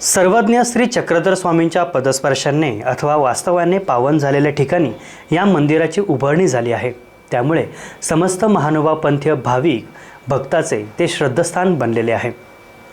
सर्वज्ञ श्री चक्रधर स्वामींच्या पदस्पर्शाने अथवा वास्तवाने पावन झालेल्या ठिकाणी या मंदिराची उभारणी झाली आहे. त्यामुळे समस्त महानुभावपंथीय भाविक भक्ताचे ते श्रद्धास्थान बनलेले आहे.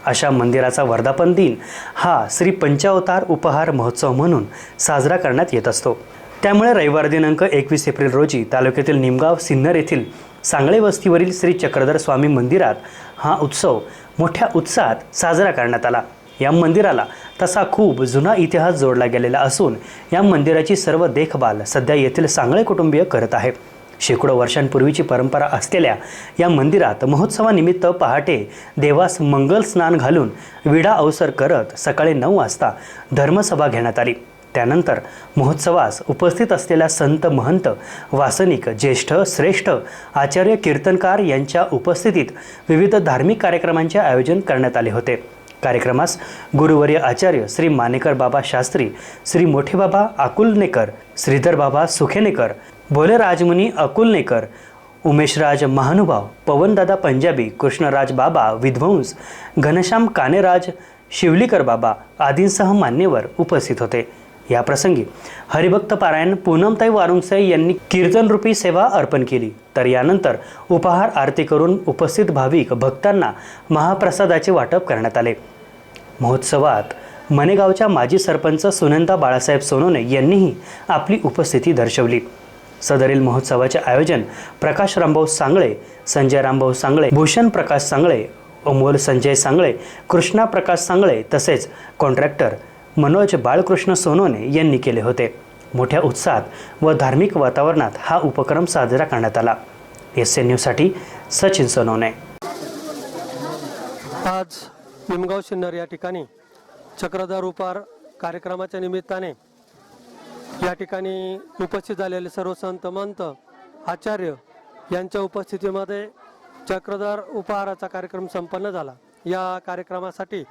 अशा मंदिराचा वर्धापन दिन हा श्री पंचावतार उपहार महोत्सव म्हणून साजरा करण्यात येत असतो. त्यामुळे रविवार दिनांक एकवीस एप्रिल रोजी तालुक्यातील निमगाव सिन्नर येथील सांगळे वस्तीवरील श्री चक्रधर स्वामी मंदिरात हा उत्सव मोठ्या उत्साहात साजरा करण्यात आला. या मंदिराला तसा खूप जुना इतिहास जोडला गेलेला असून या मंदिराची सर्व देखभाल सध्या येथील सांगळे कुटुंबीय करत आहे शेकडो वर्षांपूर्वीची परंपरा असलेल्या या मंदिरात महोत्सवानिमित्त पहाटे देवास मंगल स्नान घालून विडा अवसर करत सकाळी नऊ वाजता धर्मसभा घेण्यात आली. त्यानंतर महोत्सवास उपस्थित असलेल्या संत महंत वासनिक ज्येष्ठ श्रेष्ठ आचार्य कीर्तनकार यांच्या उपस्थितीत विविध धार्मिक कार्यक्रमांचे आयोजन करण्यात आले होते. कार्यक्रमास गुरुवर्य आचार्य श्री मानेकर बाबा शास्त्री श्री मोठे बाबा अकुलनेकर श्रीधर बाबा सुखेनेकर भोले राजमुनी अकुलनेकर उमेशराज महानुभाव पवनदादा पंजाबी कृष्णराज बाबा विध्वंस घनश्याम कानेराज शिवलीकर बाबा आदींसह मान्यवर उपस्थित होते. या प्रसंगी हरिभक्त पारायण पूनमताई वारुंगसे यांनी कीर्तनरूपी सेवा अर्पण केली. तर यानंतर उपहार आरती करून उपस्थित भाविक भक्तांना महाप्रसादाचे वाटप करण्यात आले. महोत्सवात मनेगावच्या माजी सरपंच सुनंदा बाळासाहेब सोनोने यांनीही आपली उपस्थिती दर्शवली. सदरील महोत्सवाचे आयोजन प्रकाश रामभाऊ सांगळे संजय रामभाऊ सांगळे भूषण प्रकाश सांगळे अमोल संजय सांगळे कृष्णा प्रकाश सांगळे तसेच कॉन्ट्रॅक्टर मनोज बाळकृष्ण सोनोने यांनी केले होते. मोठ्या उत्साहात व धार्मिक वातावरणात हा उपक्रम साजरा करण्यात आला. एस एन न्यूजसाठी सचिन सोनोने. आज निमगाव शिन्नर या ठिकाणी चक्रधर उपार कार्यक्रमाच्या निमित्ताने या ठिकाणी उपस्थित झालेले सर्व संत मंत आचार्य यांच्या उपस्थितीमध्ये चक्रधर उपहाराचा कार्यक्रम संपन्न झाला. या कार्यक्रमासाठी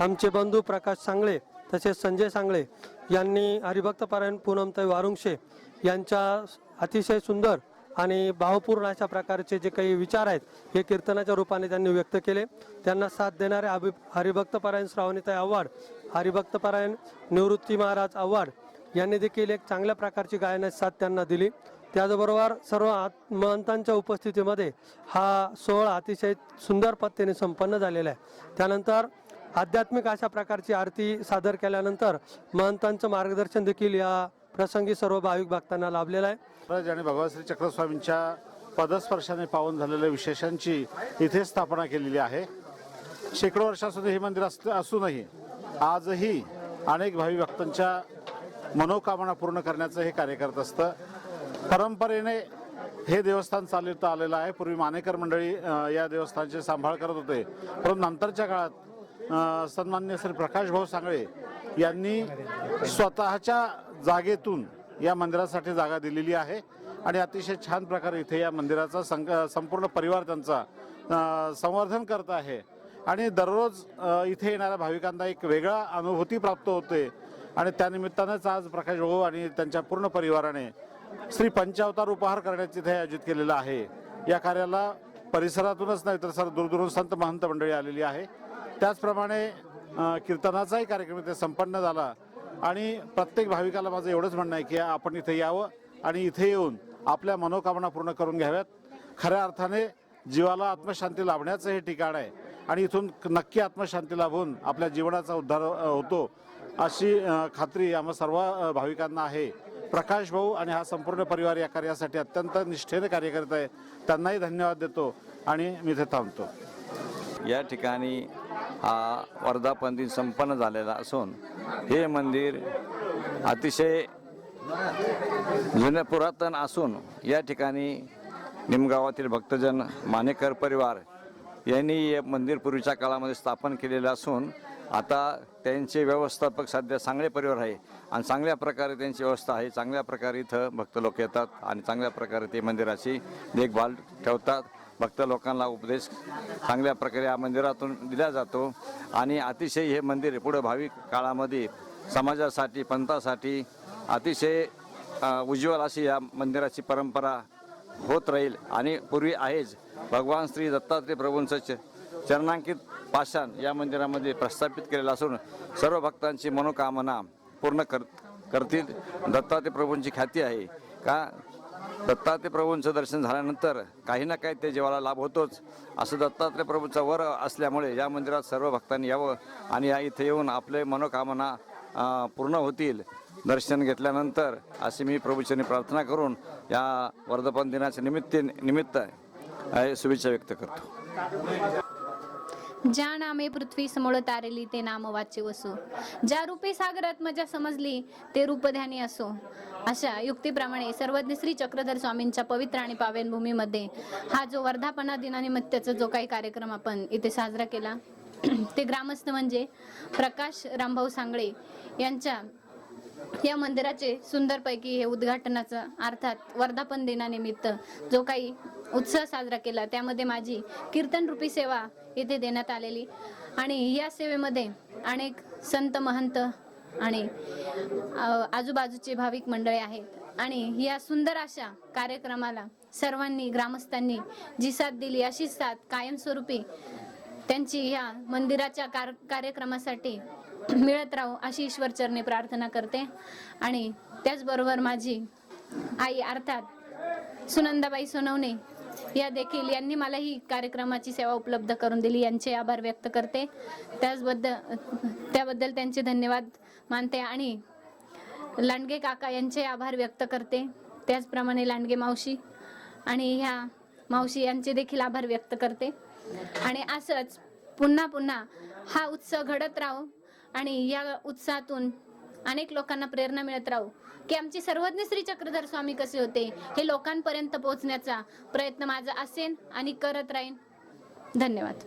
आमचे बंधू प्रकाश सांगळे तसेच संजय सांगळे यांनी हरिभक्तपारायण पूनमताई वारुंगशे यांच्या अतिशय सुंदर आणि भावपूर्ण अशा प्रकारचे जे काही विचार आहेत हे कीर्तनाच्या रूपाने त्यांनी व्यक्त केले. त्यांना साथ देणारे अभि हरिभक्तपरायण श्रावणीताई आव्हाड हरिभक्तपरायण निवृत्ती महाराज आव्हाड यांनी देखील एक चांगल्या प्रकारची गायनाची साथ त्यांना दिली. त्याचबरोबर सर्व महंतांच्या उपस्थितीमध्ये हा सोहळा अतिशय सुंदर पद्धतीने संपन्न झालेला आहे. त्यानंतर आध्यात्मिक अशा प्रकारची आरती सादर केल्यानंतर महंतांचं मार्गदर्शन देखील या प्रसंगी सर्व भाविक भक्तांना लाभलेला आहे. महाराज आणि भगवान श्री चक्रस्वामींच्या पदस्पर्शाने पावन झालेल्या विशेषांची इथे स्थापना केलेली आहे. शेकडो वर्षासून हे मंदिर अस असूनही आजही अनेक भावी भक्तांच्या मनोकामना पूर्ण करण्याचं हे कार्य करत असतं. परंपरेने हे देवस्थान चालवता आलेलं आहे. पूर्वी मानेकर मंडळी या देवस्थानचे सांभाळ करत होते. परंतु नंतरच्या काळात सन्मान्य श्री प्रकाश भाऊ सांगळे यांनी स्वतःच्या जागेतून या मंदिरासाठी जागा दिलेली आहे. आणि अतिशय छान प्रकारे इथे या मंदिराचा संक संपूर्ण परिवार त्यांचा संवर्धन करत आहे. आणि दररोज इथे येणाऱ्या भाविकांना एक वेगळा अनुभूती प्राप्त होते. आणि त्यानिमित्तानंच आज प्रकाश भाऊ आणि त्यांच्या पूर्ण परिवाराने श्री पंचावतार उपहार करण्याचे इथे आयोजित केलेलं आहे. या कार्याला परिसरातूनच नाही तर सर दूरदूरून संत महंत मंडळी आलेली आहे. त्याचप्रमाणे कीर्तनाचाही कार्यक्रम इथे संपन्न झाला. आणि प्रत्येक भाविकाला माझं एवढंच म्हणणं आहे की आपण इथे यावं आणि इथे येऊन आपल्या मनोकामना पूर्ण करून घ्याव्यात. खऱ्या अर्थाने जीवाला आत्मशांती लाभण्याचं हे ठिकाण आहे आणि इथून नक्की आत्मशांती लाभून आपल्या जीवनाचा उद्धार होतो अशी खात्री आम्हा सर्व भाविकांना आहे. प्रकाश भाऊ आणि हा संपूर्ण परिवार या कार्यासाठी अत्यंत निष्ठेने कार्य करत आहे. त्यांनाही धन्यवाद देतो आणि मी इथे थांबतो. या ठिकाणी हा वर्धापन दिन संपन्न झालेला असून हे मंदिर अतिशय जुने पुरातन असून या ठिकाणी निमगावातील भक्तजन मानेकर परिवार यांनी हे मंदिर पूर्वीच्या काळामध्ये स्थापन केलेलं असून आता त्यांचे व्यवस्थापक सध्या चांगले परिवार आहे आणि चांगल्या प्रकारे त्यांची व्यवस्था आहे. चांगल्या प्रकारे इथं भक्त लोक येतात आणि चांगल्या प्रकारे ते मंदिराची देखभाल ठेवतात. भक्त लोकांना उपदेश चांगल्या प्रकारे या मंदिरातून दिला जातो आणि अतिशय हे मंदिर पुढे भाविक काळामध्ये समाजासाठी पंथासाठी अतिशय उज्ज्वल अशी या मंदिराची परंपरा होत राहील आणि पूर्वी आहेच. भगवान श्री दत्तात्रय प्रभूंचं चरणांकित पाषाण या मंदिरामध्ये प्रस्थापित केलेला असून सर्व भक्तांची मनोकामना पूर्ण कर करतील. दत्ताते प्रभूंची ख्याती आहे. का? दत्तात्रय प्रभूंचं दर्शन झाल्यानंतर काही ना काही ते जीवाला लाभ होतोच. असं दत्तात्रय प्रभूंचा वर असल्यामुळे या मंदिरात सर्व भक्तांनी यावं आणि या इथे येऊन आपले मनोकामना पूर्ण होतील. दर्शन घेतल्यानंतर अशी मी प्रभूचरणी प्रार्थना करून या वर्धापन दिनाच्या निमित्त निमित्त शुभेच्छा व्यक्त करतो. ज्या नामे पृथ्वी समोर तारेली ते नाम वाचे वसो. ज्या रूपे सागरात मजा समजली ते रूपध्यानी असो. अशा युक्तीप्रमाणे सर्वज्ञ श्री चक्रधर स्वामींच्या पवित्र आणि पावनभूमीमध्ये हा जो वर्धापना दिनानिमित्ताचा जो काही कार्यक्रम आपण इथे साजरा केला ते ग्रामस्थ म्हणजे प्रकाश रामभाऊ सांगळे यांच्या या मंदिराचे सुंदरपैकी हे उद्घाटनाचं अर्थात वर्धापन दिनानिमित्त जो काही उत्सव साजरा केला. त्यामध्ये माझी कीर्तन रूपी सेवा इथे देण्यात आलेली. आणि या सेवेमध्ये अनेक संत महंत आणि आजूबाजूचे भाविक मंडळे आहेत. आणि या सुंदर अशा कार्यक्रमाला सर्वांनी ग्रामस्थांनी जी साथ दिली. अशी साथ कायमस्वरूपी त्यांची ह्या मंदिराच्या कार कार्यक्रमासाठी मिळत राहू अशी ईश्वरचरणी प्रार्थना करते. आणि त्याचबरोबर माझी आई अर्थात सुनंदाबाई सोनवणे या देखील यांनी मला ही कार्यक्रमाची सेवा उपलब्ध करून दिली. यांचे आभार व्यक्त करते. त्याचबद्दल त्याबद्दल त्यांचे धन्यवाद मानते आणि लांडगे काका यांचे आभार व्यक्त करते. त्याचप्रमाणे लांडगे मावशी आणि ह्या मावशी यांचे देखील आभार व्यक्त करते. आणि असंच पुन्हा पुन्हा हा उत्सव घडत राहो आणि या उत्साहातून अनेक लोकांना प्रेरणा मिळत राहू. की आमचे सर्वज्ञ श्री चक्रधर स्वामी कसे होते? हे लोकांपर्यंत पोहोचण्याचा प्रयत्न माझा असेल आणि करत राहीन. धन्यवाद.